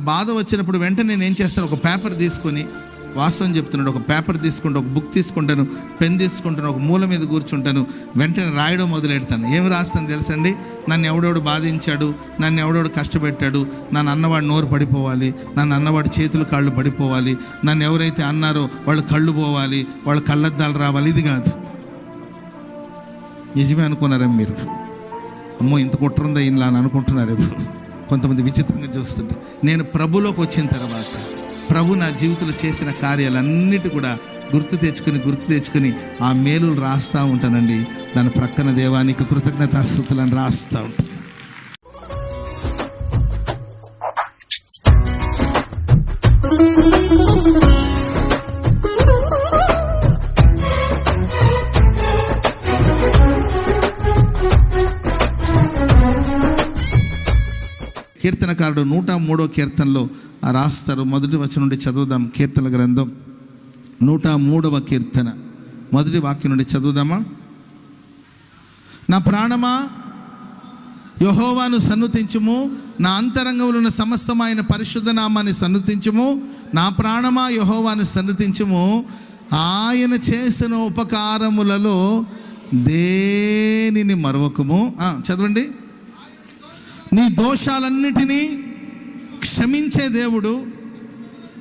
బాధ వచ్చినప్పుడు వెంటనే నేను ఏం చేస్తాను? ఒక పేపర్ తీసుకొని వాస్తవం చెప్తున్నాడు. ఒక పేపర్ తీసుకుంటూ ఒక బుక్ తీసుకుంటాను పెన్ తీసుకుంటాను ఒక మూల మీద కూర్చుంటాను వెంటనే రాయడం మొదలెడతాను. ఏం రాస్తాను తెలుసండి నన్ను ఎవడెవడు బాధించాడు నన్ను ఎవడెవడు కష్టపెట్టాడు నన్ను అన్నవాడు నోరు పడిపోవాలి నన్ను అన్నవాడు చేతులు కాళ్ళు పడిపోవాలి నన్ను ఎవరైతే అన్నారో వాళ్ళు కళ్ళు పోవాలి వాళ్ళ కళ్ళద్దాలు రావాలి ఇది కాదు. నిజమే అనుకున్నారేమో మీరు? అమ్మో ఇంత కుట్రుందా ఇలా అని అనుకుంటున్నారేమో కొంతమంది విచిత్రంగా చూస్తుంటే నేను ప్రభులోకి వచ్చిన తర్వాత ప్రభు నా జీవితంలో చేసిన కార్యాలన్నిటి కూడా గుర్తు తెచ్చుకొని గుర్తు తెచ్చుకొని ఆ మేలులు రాస్తూ ఉంటానండి. దాని ప్రక్కన దేవానికి కృతజ్ఞతాస్థుతులను రాస్తూ ఉంటాను కీర్తనకారుడు నూట మూడో కీర్తనలో రాస్తారు. మొదటి వచనం నుండి చదువుదాం కీర్తన గ్రంథం. నూట మూడవ కీర్తన. మొదటి వాక్యం నుండి చదువుదామా? నా ప్రాణమా? యహోవాను సన్నుతించుము. నా అంతరంగంలో ఉన్న సమస్తమైన పరిశుద్ధ నామాన్ని సన్నుతించుము. నా ప్రాణమా? యహోవాను సన్నుతించుము. ఆయన చేసిన ఉపకారములలో దేనిని మరవకము? చదవండి. నీ దోషాలన్నిటినీ క్షమించే దేవుడు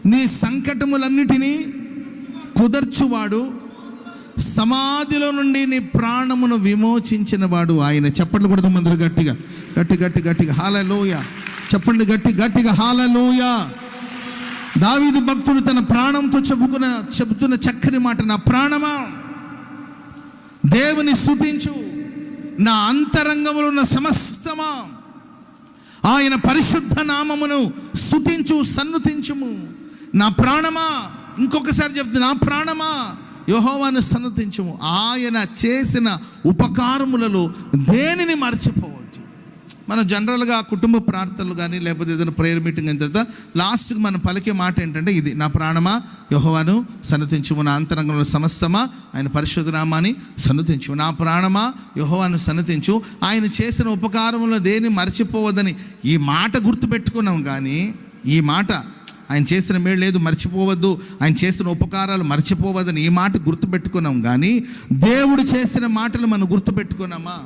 నీ సంకటములన్నిటినీ కుదర్చువాడు సమాధిలో నుండి నీ ప్రాణమును విమోచించిన వాడు ఆయన. చెప్పండి కూడా మందరు గట్టిగా. గట్టి గట్టి గట్టిగా. హాలలోయ. చెప్పండి గట్టి గట్టిగా. హాలలోయ. దావీదు భక్తుడు తన ప్రాణంతో చెప్పుకున్న చెబుతున్న చక్కని మాట నా ప్రాణమా? దేవుని స్తుతించు. నా అంతరంగములో ఉన్న సమస్తమా? ఆయన పరిశుద్ధ నామమును స్థుతించు సన్నుతించుము. నా ప్రాణమా? ఇంకొకసారి చెప్తుంది నా ప్రాణమా? యహోవాను సన్నతించము. ఆయన చేసిన ఉపకారములలో దేనిని మర్చిపో? మనం జనరల్గా కుటుంబ ప్రార్థనలు కానీ లేకపోతే ఏదైనా ప్రేయర్ మీటింగ్ అయిన తర్వాత లాస్ట్కి మనం పలికే మాట ఏంటంటే ఇది నా ప్రాణమా? యహోవాను సన్నతించుము నా అంతరంగంలో సమస్తమా? ఆయన పరిశుద్ధ సన్నతించు నా ప్రాణమా? యహోవాను సన్నతించు. ఆయన చేసిన ఉపకారంలో దేని మర్చిపోవద్దని ఈ మాట గుర్తుపెట్టుకున్నాం కానీ ఈ మాట ఆయన చేసిన మేలు లేదు మర్చిపోవద్దు. ఆయన చేసిన ఉపకారాలు మర్చిపోవద్దని ఈ మాట గుర్తుపెట్టుకున్నాం కానీ దేవుడు చేసిన మాటలు మనం గుర్తుపెట్టుకున్నామా?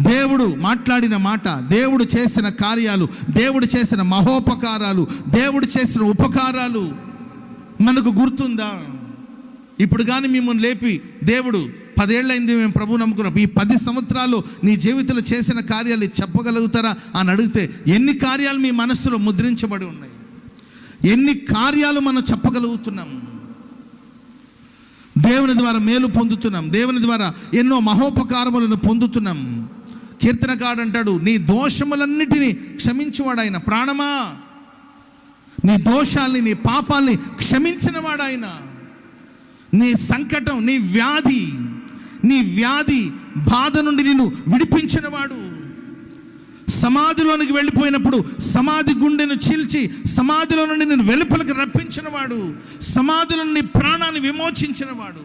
దేవుడు మాట్లాడిన మాట దేవుడు చేసిన కార్యాలు దేవుడు చేసిన మహోపకారాలు దేవుడు చేసిన ఉపకారాలు మనకు గుర్తుందా? ఇప్పుడు కానీ మిమ్మల్ని లేపి దేవుడు పదేళ్ళైంది మేము ప్రభు నమ్ముకున్నాం. ఈ పది సంవత్సరాలు నీ జీవితంలో చేసిన కార్యాలు చెప్పగలుగుతారా అని అడిగితే ఎన్ని కార్యాలు మీ మనస్సులో ముద్రించబడి ఉన్నాయి? ఎన్ని కార్యాలు మనం చెప్పగలుగుతున్నాం? దేవుని ద్వారా మేలు పొందుతున్నాం. దేవుని ద్వారా ఎన్నో మహోపకారములను పొందుతున్నాం. కీర్తనకాడు అంటాడు నీ దోషములన్నిటినీ క్షమించువాడు ఆయన ప్రాణమా? నీ దోషాల్ని నీ పాపాల్ని క్షమించినవాడు ఆయన నీ సంకటం నీ వ్యాధి నీ వ్యాధి బాధ నుండి నిన్ను విడిపించినవాడు. సమాధిలోనికి వెళ్ళిపోయినప్పుడు సమాధి గుండెను చీల్చి సమాధిలో నుండి నేను వెలుపలికి రప్పించినవాడు. సమాధిలో నుండి ప్రాణాన్ని విమోచించినవాడు.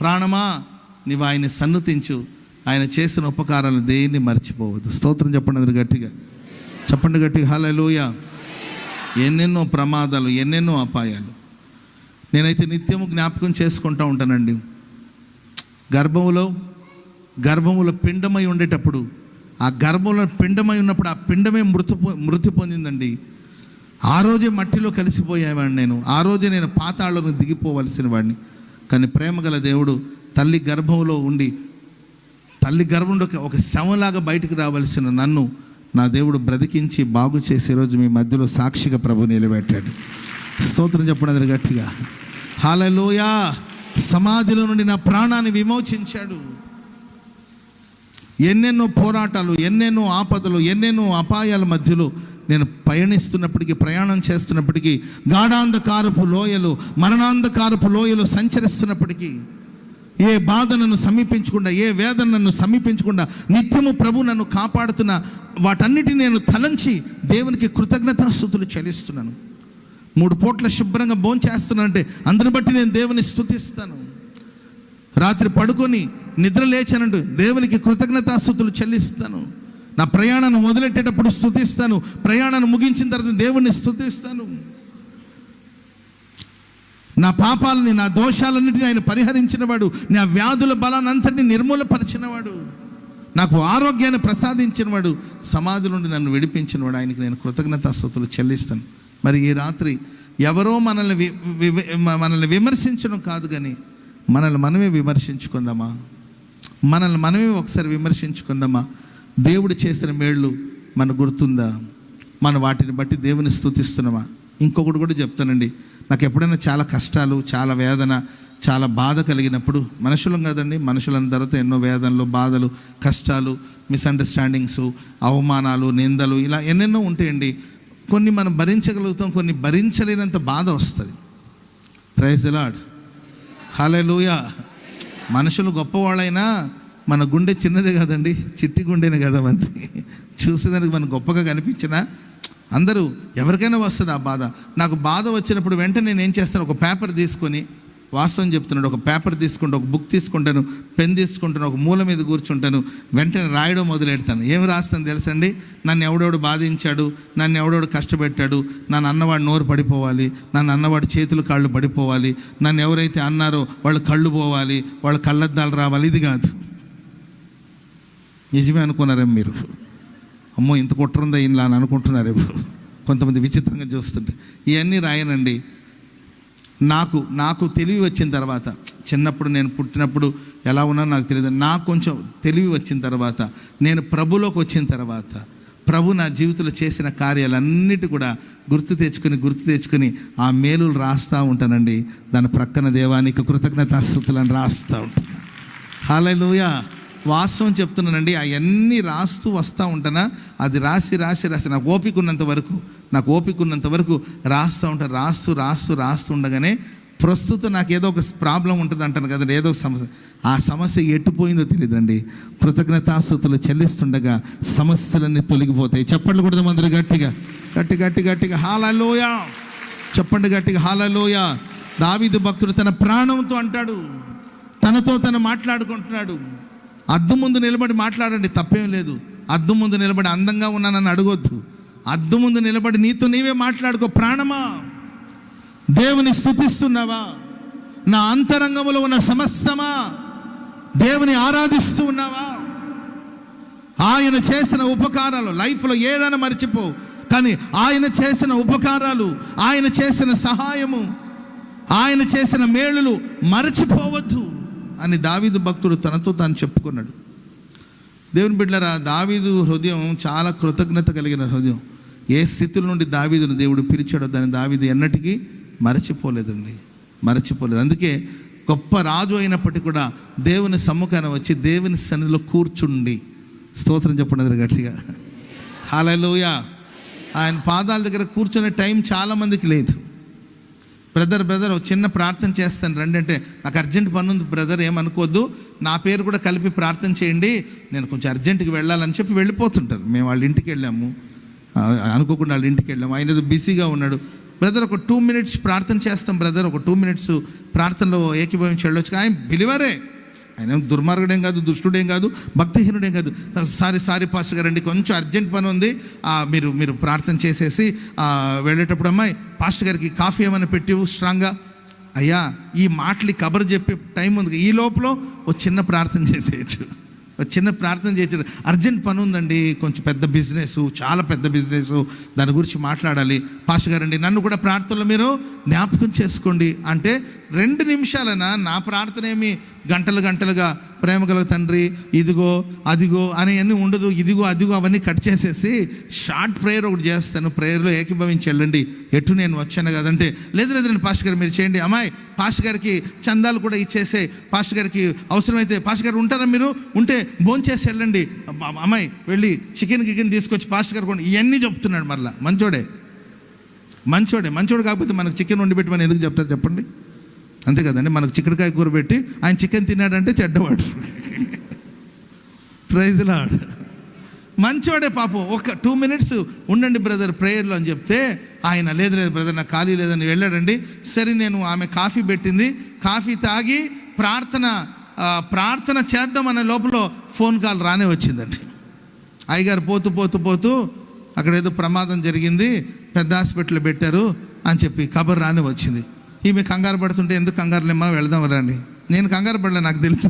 ప్రాణమా? నీవు ఆయన సన్నతించు. ఆయన చేసిన ఉపకారాలు దేన్ని మర్చిపోవద్దు. స్తోత్రం చెప్పండి అందరు గట్టిగా. చెప్పండి గట్టిగా. హలోయ ఎన్నెన్నో ప్రమాదాలు ఎన్నెన్నో అపాయాలు. నేనైతే నిత్యము జ్ఞాపకం చేసుకుంటూ ఉంటానండి. గర్భములో గర్భములో పిండమై ఉండేటప్పుడు ఆ గర్భంలో పిండమై ఉన్నప్పుడు ఆ పిండమే మృతి పొ- మృతి పొందిందండి. ఆ రోజే మట్టిలో కలిసిపోయేవాడిని నేను. ఆ రోజే నేను పాతాళను దిగిపోవలసిన వాడిని. కానీ ప్రేమగల దేవుడు తల్లి గర్భంలో ఉండి తల్లి గర్భంలో ఒక శవంలాగా బయటికి రావలసిన నన్ను నా దేవుడు బ్రతికించి బాగు చేసే రోజు మీ మధ్యలో సాక్షిగా ప్రభు నిలబెట్టాడు. స్తోత్రం చెప్పడం గట్టిగా. హాలలోయా సమాధిలో నుండి నా ప్రాణాన్ని విమోచించాడు. ఎన్నెన్నో పోరాటాలు ఎన్నెన్నో ఆపదలు ఎన్నెన్నో అపాయాల మధ్యలో నేను పయనిస్తున్నప్పటికీ ప్రయాణం చేస్తున్నప్పటికీ గాఢాంధకారపు లోయలు మరణాంధకారపు లోయలు సంచరిస్తున్నప్పటికీ ఏ బాధ నన్ను సమీపించకుండా ఏ వేదన నన్ను సమీపించకుండా నిత్యము ప్రభు నన్ను కాపాడుతున్న వాటన్నిటిని నేను తలంచి దేవునికి కృతజ్ఞతాస్థుతులు చెల్లిస్తున్నాను. మూడు పూట్ల శుభ్రంగా భోంచేస్తున్నానంటే అందుని బట్టి నేను దేవుని స్తుతిస్తాను. రాత్రి పడుకొని నిద్ర లేచానంటూ దేవునికి కృతజ్ఞతాస్థుతులు చెల్లిస్తాను. నా ప్రయాణాన్ని మొదలెట్టేటప్పుడు స్థుతిస్తాను ప్రయాణాన్ని ముగించిన తర్వాత దేవుణ్ణి స్థుతిస్తాను నా పాపాలని నా దోషాలన్నిటిని ఆయన పరిహరించినవాడు. నా వ్యాధుల బలాన్నంతటిని నిర్మూలపరిచినవాడు. నాకు ఆరోగ్యాన్ని ప్రసాదించినవాడు. సమాధి నుండి నన్ను విడిపించినవాడు. ఆయనకి నేను కృతజ్ఞతాస్తుతులు చెల్లిస్తాను. మరి ఈ రాత్రి ఎవరో మనల్ని మనల్ని విమర్శించడం కాదు కానీ మనల్ని మనమే విమర్శించుకుందామా? మనల్ని మనమే ఒకసారి విమర్శించుకుందామా? దేవుడు చేసిన మేళ్ళు మన గుర్తుందా? మన వాటిని బట్టి దేవుని స్థుతిస్తున్నామా? ఇంకొకటి కూడా చెప్తానండి. నాకు ఎప్పుడైనా చాలా కష్టాలు చాలా వేదన చాలా బాధ కలిగినప్పుడు మనుషులం కదండి మనుషులను తర్వాత ఎన్నో వేదనలు బాధలు కష్టాలు మిస్అండర్స్టాండింగ్స్ అవమానాలు నిందలు ఇలా ఎన్నెన్నో ఉంటాయండి. కొన్ని మనం భరించగలుగుతాం కొన్ని భరించలేనంత బాధ వస్తుంది. ప్రైజ్ లాడ్ లూయా మనుషులు గొప్పవాళ్ళైనా మన గుండె చిన్నదే కదండి చిట్టి గుండెనే కదా మంది చూసేదానికి మనం గొప్పగా కనిపించినా అందరూ ఎవరికైనా వస్తుంది ఆ బాధ. నాకు బాధ వచ్చినప్పుడు వెంటనే నేను ఏం చేస్తాను? ఒక పేపర్ తీసుకొని వాస్తవం చెప్తున్నాడు. ఒక పేపర్ తీసుకుంటూ ఒక బుక్ తీసుకుంటాను పెన్ తీసుకుంటాను ఒక మూల మీద కూర్చుంటాను వెంటనే రాయడం మొదలెడతాను. ఏం రాస్తాను తెలుసండి? నన్ను ఎవడెవడు బాధించాడు? నన్ను ఎవడెవడు కష్టపెట్టాడు? నన్ను అన్నవాడు నోరు పడిపోవాలి. నన్ను అన్నవాడు చేతులు కాళ్ళు పడిపోవాలి. నన్ను ఎవరైతే అన్నారో వాళ్ళు కళ్ళు పోవాలి. వాళ్ళ కళ్ళద్దాలు రావాలి. ఇది కాదు. నిజమే అనుకున్నారా మీరు? అమ్మో ఇంత కుట్రుందా ఇలా అని అనుకుంటున్నారేమో కొంతమంది విచిత్రంగా చూస్తుంటే. ఇవన్నీ రాయనండి. నాకు నాకు తెలివి వచ్చిన తర్వాత చిన్నప్పుడు నేను పుట్టినప్పుడు ఎలా ఉన్నానో నాకు తెలియదు. నాకు కొంచెం తెలివి వచ్చిన తర్వాత నేను ప్రభులోకి వచ్చిన తర్వాత ప్రభు నా జీవితంలో చేసిన కార్యాలన్నిటి కూడా గుర్తు తెచ్చుకొని గుర్తు తెచ్చుకొని ఆ మేలులు రాస్తూ ఉంటానండి. దాని ప్రక్కన దేవానికి కృతజ్ఞతాస్థుతులను రాస్తూ ఉంటాను. హాలూయా వాస్తవం చెప్తున్నానండి అవన్నీ రాస్తూ వస్తూ ఉంటానా అది రాసి రాసి రాసి నాకు ఓపిక ఉన్నంత వరకు నాకు ఓపిక ఉన్నంత వరకు రాస్తూ ఉంటాను రాస్తూ రాస్తూ రాస్తూ ఉండగానే ప్రస్తుతం నాకు ఏదో ఒక ప్రాబ్లం ఉంటుంది అంటాను కదా ఏదో ఒక సమస్య. ఆ సమస్య ఎట్టుపోయిందో తెలియదండి కృతజ్ఞతాస్తుతులు చెల్లిస్తుండగా సమస్యలన్నీ తొలగిపోతాయి. చెప్పండి కూడా అందరూ గట్టిగా. గట్టి గట్టి గట్టిగా. హాలలోయ. చెప్పండి గట్టిగా. హాలలోయ. దావీదు భక్తుడు తన ప్రాణంతో అంటాడు. తనతో తను మాట్లాడుకుంటున్నాడు. అద్దం ముందు నిలబడి మాట్లాడండి తప్పేం లేదు. అద్దం ముందు నిలబడి అందంగా ఉన్నానని అడగొద్దు. అద్దం ముందు నిలబడి నీతో నీవే మాట్లాడుకో ప్రాణమా? దేవుని స్థుతిస్తున్నావా? నా అంతరంగంలో ఉన్న సమస్తమా? దేవుని ఆరాధిస్తూ ఉన్నావా? ఆయన చేసిన ఉపకారాలు లైఫ్లో ఏదైనా మర్చిపో కానీ ఆయన చేసిన ఉపకారాలు ఆయన చేసిన సహాయము ఆయన చేసిన మేలులు మరచిపోవద్దు. అని దావీదు భక్తుడు తనతో తాను చెప్పుకున్నాడు. దేవుని బిడ్డరా దావీదు హృదయం చాలా కృతజ్ఞత కలిగిన హృదయం. ఏ స్థితుల నుండి దావీదును దేవుడు పిలిచాడో దాన్ని దావీదు ఎన్నటికీ మరచిపోలేదండి. మరచిపోలేదు. అందుకే గొప్ప రాజు అయినప్పటికీ కూడా దేవుని సమ్ముఖాన వచ్చి దేవుని సన్నిధిలో కూర్చుండి. స్తోత్రం చెప్పండి గట్టిగా. హాలలోయ ఆయన పాదాల దగ్గర కూర్చునే టైం చాలామందికి లేదు. బ్రదర్ బ్రదర్ ఒక చిన్న ప్రార్థన చేస్తాను. రండి అంటే నాకు అర్జెంట్ పని ఉంది బ్రదర్ ఏమనుకోవద్దు. నా పేరు కూడా కలిపి ప్రార్థన చేయండి. నేను కొంచెం అర్జెంటుకి వెళ్ళాలని చెప్పి వెళ్ళిపోతుంటారు. మేము వాళ్ళ ఇంటికి వెళ్ళాము. అనుకోకుండా వాళ్ళ ఇంటికి వెళ్ళాము. ఆయన ఏదో బిజీగా ఉన్నాడు. బ్రదర్ ఒక టూ మినిట్స్ ప్రార్థన చేస్తాం బ్రదర్ ఒక టూ మినిట్స్ ప్రార్థనలో ఏకీభవించి వెళ్ళొచ్చు. ఆయన బిలివరే. ఆయన దుర్మార్గుడేం కాదు దుష్టుడేం కాదు భక్తిహీనుడేం కాదు. సారీ సారీ పాస్టర్ గారండి కొంచెం అర్జెంట్ పని ఉంది. మీరు మీరు ప్రార్థన చేసేసి వెళ్ళేటప్పుడు అమ్మాయి పాస్టర్ గారికి కాఫీ ఏమైనా పెట్టివు స్ట్రాంగ్గా? అయ్యా ఈ మాటలు కబర్ చెప్పే టైం ఉంది. ఈ లోపల ఒక చిన్న ప్రార్థన చేసేయచ్చు. చిన్న ప్రార్థన చేశారు. అర్జెంట్ పని ఉందండి కొంచెం పెద్ద బిజినెస్ చాలా పెద్ద బిజినెస్ దాని గురించి మాట్లాడాలి. పాస్టర్ గారండి నన్ను కూడా ప్రార్థనలో మీరు జ్ఞాపకం చేసుకోండి. అంటే రెండు నిమిషాలన నా ప్రార్థన ఏమి గంటలు గంటలుగా ప్రేమ గల తండ్రి ఇదిగో అదిగో అని అన్నీ ఉండదు. ఇదిగో అదిగో అవన్నీ కట్ చేసేసి షార్ట్ ప్రేయర్ ఒకటి చేస్తాను. ప్రేయర్లో ఏకీభవించి వెళ్ళండి. ఎటు నేను వచ్చాను కదంటే లేదు లేదు నేను పాస్టర్ గారు మీరు చేయండి. అమ్మాయి పాస్టర్ గారికి చందాలు కూడా ఇచ్చేసే పాస్టర్ గారికి అవసరమైతే పాస్టర్ గారు ఉంటారా మీరు? ఉంటే భోంచేసి వెళ్ళండి. అమ్మాయి వెళ్ళి చికెన్ గికెన్ తీసుకొచ్చి పాస్టర్ గారు కొన్ని ఇవన్నీ చెప్తున్నాడు మరలా. మంచోడే. మంచోడే మంచోడు కాకపోతే మనకు చికెన్ వండి పెట్టమని ఎందుకు చెప్తారు చెప్పండి? అంతే కదండి మనకు చిక్కడికాయ కూర పెట్టి ఆయన చికెన్ తిన్నాడంటే చెడ్డవాడు. ప్రైజ్ లాడ్ మంచివాడే పాపం ఒక టూ మినిట్స్ ఉండండి బ్రదర్ ప్రేయర్లో అని చెప్తే ఆయన లేదు లేదు బ్రదర్ నాకు ఖాళీ లేదని వెళ్ళాడండి. సరే నేను ఆమె కాఫీ పెట్టింది. కాఫీ తాగి ప్రార్థన ప్రార్థన చేద్దామనే లోపల ఫోన్ కాల్ రానే వచ్చిందండి. అయ్యగారు పోతూ పోతూ పోతూ అక్కడ ఏదో ప్రమాదం జరిగింది పెద్ద హాస్పిటల్ పెట్టారు అని చెప్పి కబర్ రాని వచ్చింది. ఈమె కంగారు పడుతుంటే ఎందుకు కంగారులేమ్మా వెళదాం రండి. నేను కంగారు పడలే నాకు తెలుసు.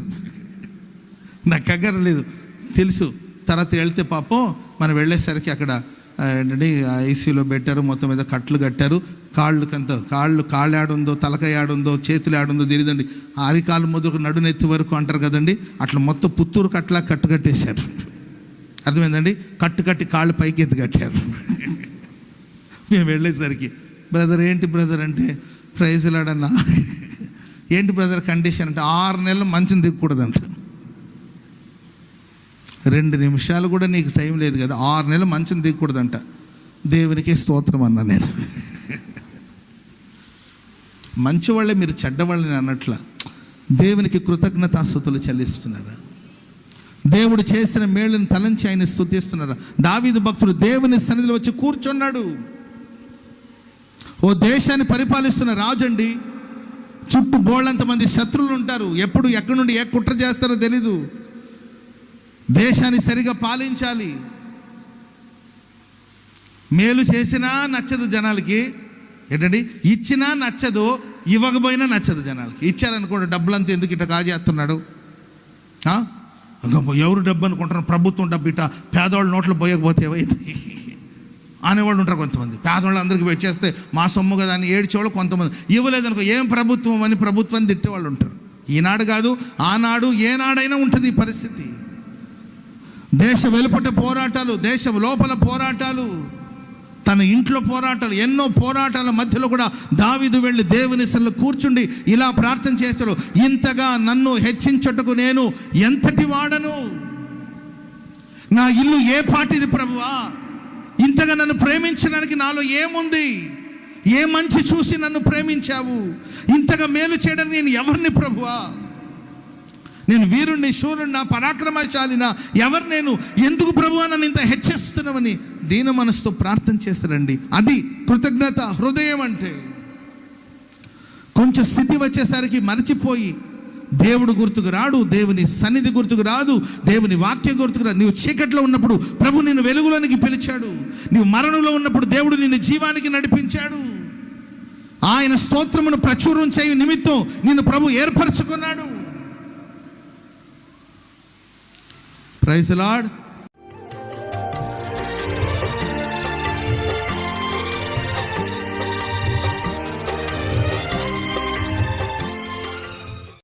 నాకు కంగారు లేదు. తెలుసు. తర్వాత వెళ్తే పాపం మనం వెళ్ళేసరికి అక్కడ ఆ, ఏంటంటే పెట్టారు మొత్తం మీద కట్లు కట్టారు. కాళ్ళు కంత కాళ్ళు కాళ్ళు ఆడుందో తలకాయ ఆడుందో చేతులు ఆడుందో తెలియదండి ఆరికాలు మొదలు నడునెత్తి వరకు అంటారు కదండి. అట్లా మొత్తం పుత్తూరు కట్లా కట్టు కట్టేశారు. అర్థమైందండి? కట్టు కట్టి కాళ్ళు పైకి ఎత్తి కట్టారు. మేము వెళ్ళేసరికి బ్రదర్ ఏంటి బ్రదర్ అంటే ప్రైజ్లాడన్నా ఏంటి బ్రదర్ కండిషన్ అంటే ఆరు నెలలు మంచం దిగకూడదంట. రెండు నిమిషాలు కూడా నీకు టైం లేదు కదా ఆరు నెలలు మంచం దిగకూడదంట. దేవునికి స్తోత్రం అన్నా నేను. మంచి వాళ్ళే మీరు చెడ్డవాళ్ళని అన్నట్ల. దేవునికి కృతజ్ఞతాస్థుతులు చెల్లిస్తున్నారా? దేవుడు చేసిన మేళ్ళని తలంచి ఆయన స్థుతిస్తున్నారు? దావీదు భక్తుడు దేవుని సన్నిధిలో వచ్చి కూర్చున్నాడు. ఓ దేశాన్ని పరిపాలిస్తున్న రాజు అండి చుట్టూ బోళ్ళంత మంది శత్రువులు ఉంటారు. ఎప్పుడు ఎక్కడి నుండి ఏ కుట్ర చేస్తారో తెలీదు. దేశాన్ని సరిగా పాలించాలి. మేలు చేసినా నచ్చదు జనాలకి. ఏంటండి? ఇచ్చినా నచ్చదు ఇవ్వకపోయినా నచ్చదు జనాలకి. ఇచ్చారనుకోండి డబ్బులంతా ఎందుకు ఇట్లా కాజేస్తున్నాడు? ఎవరు డబ్బు అనుకుంటున్నారు? ప్రభుత్వం డబ్బు ఇట్ట పేదవాళ్ళ నోట్లు పోయకపోతే ఏమైంది? అనేవాళ్ళు ఉంటారు కొంతమంది. పేదవాళ్ళు అందరికీ వచ్చేస్తే మా సొమ్ము కదా అని ఏడ్చేవాళ్ళు కొంతమంది. ఇవ్వలేదనుకో ఏం ప్రభుత్వం అని ప్రభుత్వాన్ని తిట్టేవాళ్ళు ఉంటారు. ఈనాడు కాదు ఆనాడు ఏనాడైనా ఉంటుంది ఈ పరిస్థితి. దేశ వెలుపట పోరాటాలు దేశం లోపల పోరాటాలు తన ఇంట్లో పోరాటాలు ఎన్నో పోరాటాల మధ్యలో కూడా దావిదు వెళ్ళి దేవుని సన్నిధిలో కూర్చుండి ఇలా ప్రార్థన చేశాడు ఇంతగా నన్ను హెచ్చించుటకు నేను ఎంతటి వాడను? నా ఇల్లు ఏ పాటిది ప్రభువా? ఇంతగా నన్ను ప్రేమించడానికి నాలో ఏముంది? ఏ మంచి చూసి నన్ను ప్రేమించావు? ఇంతగా మేలు చేయడానికి నేను ఎవరిని ప్రభువా? నేను వీరుణ్ణి శూరుణ్ణి పరాక్రమశాలినా ఎవరు నేను? ఎందుకు ప్రభు నన్ను ఇంత హెచ్చిస్తున్నామని దీన మనసుతో ప్రార్థన చేస్తారండి. అది కృతజ్ఞత హృదయం అంటే. కొంచెం స్థితి వచ్చేసరికి మరచిపోయి దేవుడు గుర్తుకు రాడు దేవుని సన్నిధి గుర్తుకు రాదు దేవుని వాక్యం గుర్తుకు రాదు. నీవు చీకట్లో ఉన్నప్పుడు ప్రభు నిన్ను వెలుగులోనికి పిలిచాడు. నీవు మరణంలో ఉన్నప్పుడు దేవుడు నిన్ను జీవానికి నడిపించాడు. ఆయన స్తోత్రమును ప్రచురం చేయు నిమిత్తం నిన్ను ప్రభు ఏర్పరచుకున్నాడు. Praise lord